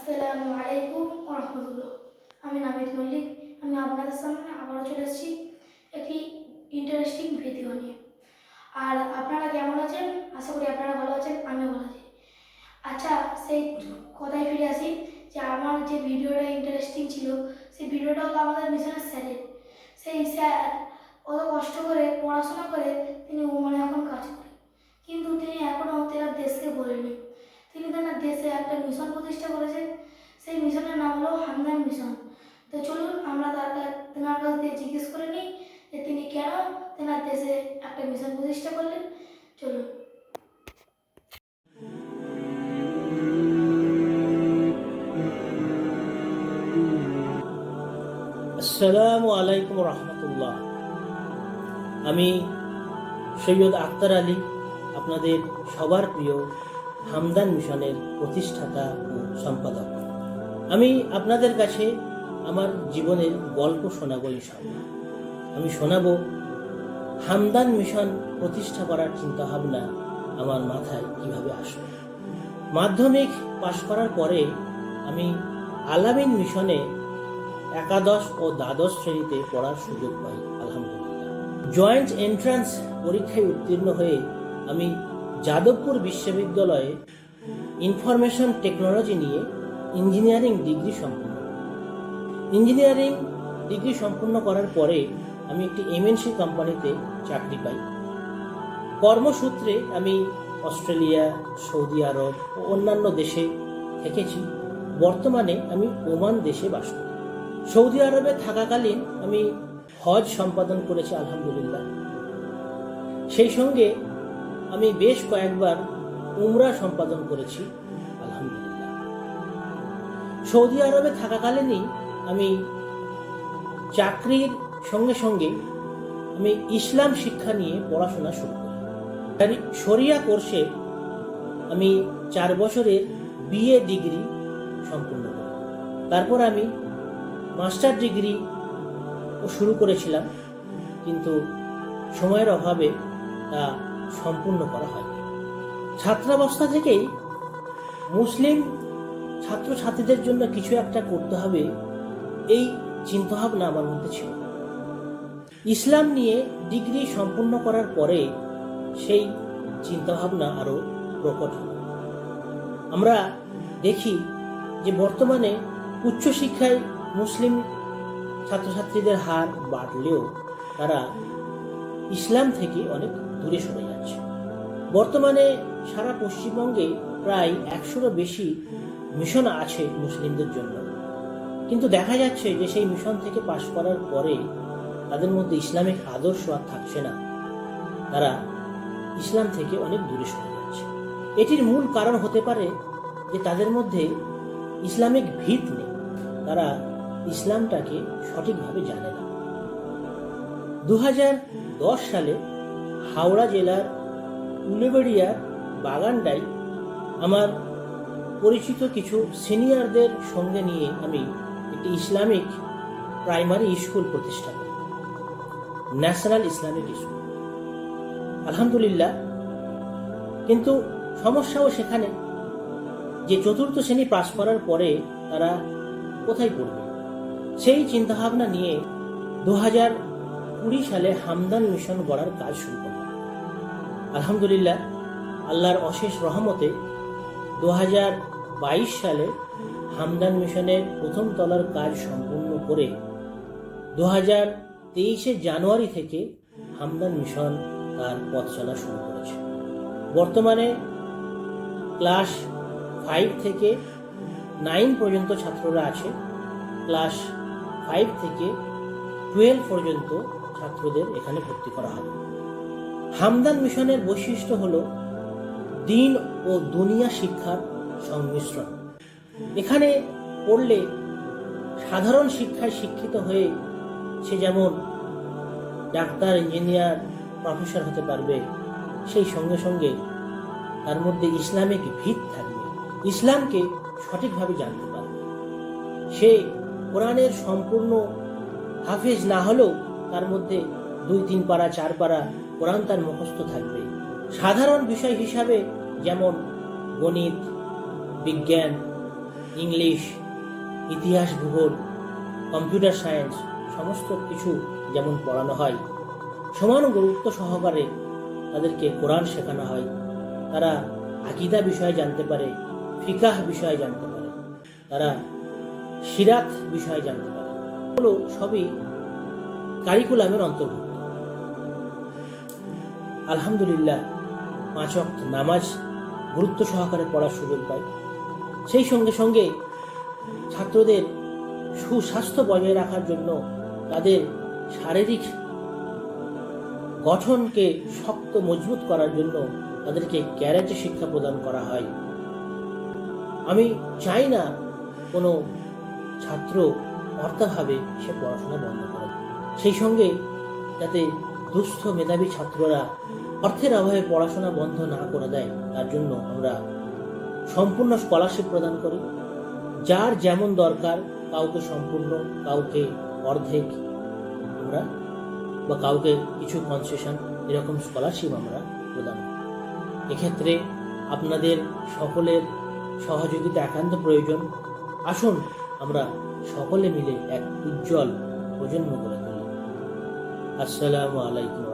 আসসালামু আলাইকুম রহমতুল্লাহ আমি নাবিদ মল্লিক, আমি আপনাদের সামনে আবারও চলে এসেছি একটি ইন্টারেস্টিং ভিডিও নিয়ে। আর আপনারা কেমন আছেন? আশা করি আপনারা ভালো আছেন, আমিও ভালো আছি। আচ্ছা সেই কথায় ফিরে আসি যে আমার যে ভিডিওটা ইন্টারেস্টিং ছিল, সেই ভিডিওটা হলো আমাদের মিশনের স্যারের সেই স্যার অত কষ্ট করে পড়াশোনা করে তিনি ওমানে এখন কাজ করেন কিন্তু তিনি এখনও তেনার দেশকে বলেনি তিনি তেনার দেশে একটা মিশন প্রতিষ্ঠা করেছেন সেই মিশনের নাম হলো হামদান মিশন। তো চলুন আমরা তার তেনার কাছ দিয়ে জিজ্ঞেস করে নিই যে তিনি কেন তেনার দেশে একটা মিশন প্রতিষ্ঠা করলেন। চলুন। আসসালামু আলাইকুম রহমতুল্লাহ। আমি সৈয়দ আক্তার আলী, আপনাদের সবার প্রিয় হামদান মিশনের প্রতিষ্ঠাতা ও সম্পাদক। আমি আপনাদের কাছে আমার জীবনের গল্প শোনাবো ইনশাল্লাহ আমি শোনাবো হামদান মিশন প্রতিষ্ঠা করার চিন্তাভাবনা আমার মাথায় কীভাবে আসলো মাধ্যমিক পাশ করার পরে আমি আলামিন মিশনে একাদশ ও দ্বাদশ শ্রেণীতে পড়ার সুযোগ পাই, আলহামদুলিল্লাহ। জয়েন্ট এন্ট্রান্স পরীক্ষায় উত্তীর্ণ হয়ে আমি যাদবপুর বিশ্ববিদ্যালয়ে ইনফরমেশন টেকনোলজি নিয়ে ইঞ্জিনিয়ারিং ডিগ্রি সম্পূর্ণ ইঞ্জিনিয়ারিং ডিগ্রি সম্পূর্ণ করার পরে আমি একটি এমএনসি কোম্পানিতে চাকরি পাই। কর্মসূত্রে আমি অস্ট্রেলিয়া, সৌদি আরব ও অন্যান্য দেশে থেকেছি। বর্তমানে আমি ওমান দেশে বাস করি। সৌদি আরবে থাকাকালীন আমি হজ সম্পাদন করেছি, আলহামদুলিল্লাহ। সেই সঙ্গে আমি বেশ কয়েকবার উমরা সম্পাদন করেছি। সৌদি আরবে থাকাকালীনই আমি চাকরির সঙ্গে সঙ্গে আমি ইসলাম শিক্ষা নিয়ে পড়াশোনা শুরু করি। শরিয়া কোর্সে আমি চার বছরের বিএ ডিগ্রি সম্পূর্ণ করি। তারপর আমি মাস্টার ডিগ্রি শুরু করেছিলাম, কিন্তু সময়ের অভাবে তা সম্পূর্ণ করা হয়নি। ছাত্রাবস্থা থেকেই মুসলিম ছাত্রছাত্রীদের জন্য কিছু একটা করতে হবে, এই চিন্তাভাবনা আমার মধ্যে ছিল। ইসলাম নিয়ে ডিগ্রি সম্পূর্ণ করার পরে সেই চিন্তাভাবনা আরও প্রকট আমরা দেখি যে বর্তমানে উচ্চশিক্ষায় মুসলিম ছাত্রছাত্রীদের হার বাড়লেও তারা ইসলাম থেকে অনেক দূরে সরে যাচ্ছে। বর্তমানে সারা পশ্চিমবঙ্গে প্রায় একশোরও বেশি মিশন আছে মুসলিমদের জন্য। কিন্তু দেখা যাচ্ছে যে সেই মিশন থেকে পাশ করার পরে তাদের মধ্যে ইসলামিক আদর্শ আর থাকছে না। তারা ইসলাম থেকে অনেক দূরে সরে যাচ্ছে। এটির মূল কারণ হতে পারে যে তাদের মধ্যে ইসলামিক ভিত নেই। তারা ইসলামটাকে সঠিকভাবে জানে না। দু হাজার দশ সালে হাওড়া জেলার উলেবেড়িয়ার বাগানডাই আমার পরিচিত কিছু সিনিয়রদের সঙ্গে নিয়ে আমি একটি ইসলামিক প্রাইমারি স্কুল প্রতিষ্ঠা করি। National Islamic school. আলহামদুলিল্লাহ। কিন্তু সমস্যাও সেখানে যে চতুর্থ শ্রেণি পাস করার পরে তারা কোথায় পড়বে? সেই চিন্তাভাবনা নিয়ে দু হাজার কুড়ি সালে হামদান মিশন গড়ার কাজ শুরু করলাম আলহামদুলিল্লাহ, আল্লাহর অশেষ রহমতে দু হাজার বাইশ সালে হামদান মিশনের প্রথম তলার কাজ সম্পূর্ণ করে দু হাজার তেইশে জানুয়ারি থেকে হামদান মিশন তার পথ চলা শুরু করেছে। বর্তমানে ক্লাস ফাইভ থেকে নাইন পর্যন্ত ছাত্ররা আছে। ক্লাস ফাইভ থেকে টুয়েলভ পর্যন্ত ছাত্রদের এখানে ভর্তি করা হবে। হামদান মিশনের বৈশিষ্ট্য হল দিন ও দুনিয়া শিক্ষার সংমিশ্রণ। এখানে পড়লে সাধারণ শিক্ষায় শিক্ষিত হয়ে সে যেমন ডাক্তার, ইঞ্জিনিয়ার, প্রফেসর হতে পারবে, সেই সঙ্গে সঙ্গে তার মধ্যে ইসলামিক ভিত থাকবে। ইসলামকে সঠিকভাবে জানতে পারবে। সে কোরআনের সম্পূর্ণ হাফেজ না হলেও তার মধ্যে দুই, তিন পারা, চার পারা কোরআন তার মুখস্থ থাকবে। সাধারণ বিষয় হিসাবে যেমন গণিত বিজ্ঞান, ইংলিশ, ইতিহাস, ভূগোল, কম্পিউটার সায়েন্স, সমস্ত কিছু যেমন পড়ানো হয়। সমান গুরুত্ব সহকারে তাদেরকে কোরআন শেখানো হয়। তারা আকিদা বিষয়ে জানতে পারে, ফিকাহ বিষয়ে জানতে পারে। তারা সিরাত বিষয়ে জানতে পারে। এগুলো সবই কারিকুলামের অন্তর্ভুক্ত। আলহামদুলিল্লাহ, পাঁচ নামাজ গুরুত্ব সহকারে পড়ার সুযোগ পায় সেই সঙ্গে সঙ্গে ছাত্রদের সুস্বাস্থ্য বজায় রাখার জন্য তাদের শারীরিক গঠনকে শক্ত মজবুত করার জন্য তাদেরকে ক্যারেটে শিক্ষা প্রদান করা হয়। আমি চাই না কোনো ছাত্র অর্থাভাবে সে পড়াশোনা বন্ধ করে। সেই সঙ্গে যাতে দুস্থ মেধাবী ছাত্ররা অর্থের অভাবে পড়াশোনা বন্ধ না করে দেয়, তার জন্য আমরা সম্পূর্ণ স্কলারশিপ প্রদান করি। যার যেমন দরকার, কাউকে সম্পূর্ণ, কাউকে অর্ধেক আমরা বা কাউকে কিছু কনসেশন এরকম স্কলারশিপ আমরা প্রদান করি। এক্ষেত্রে আপনাদের সকলের সহযোগিতা একান্ত প্রয়োজন। আসুন আমরা সকলে মিলে এক উজ্জ্বল প্রজন্ম করে তুলি। আসসালামু আলাইকুম।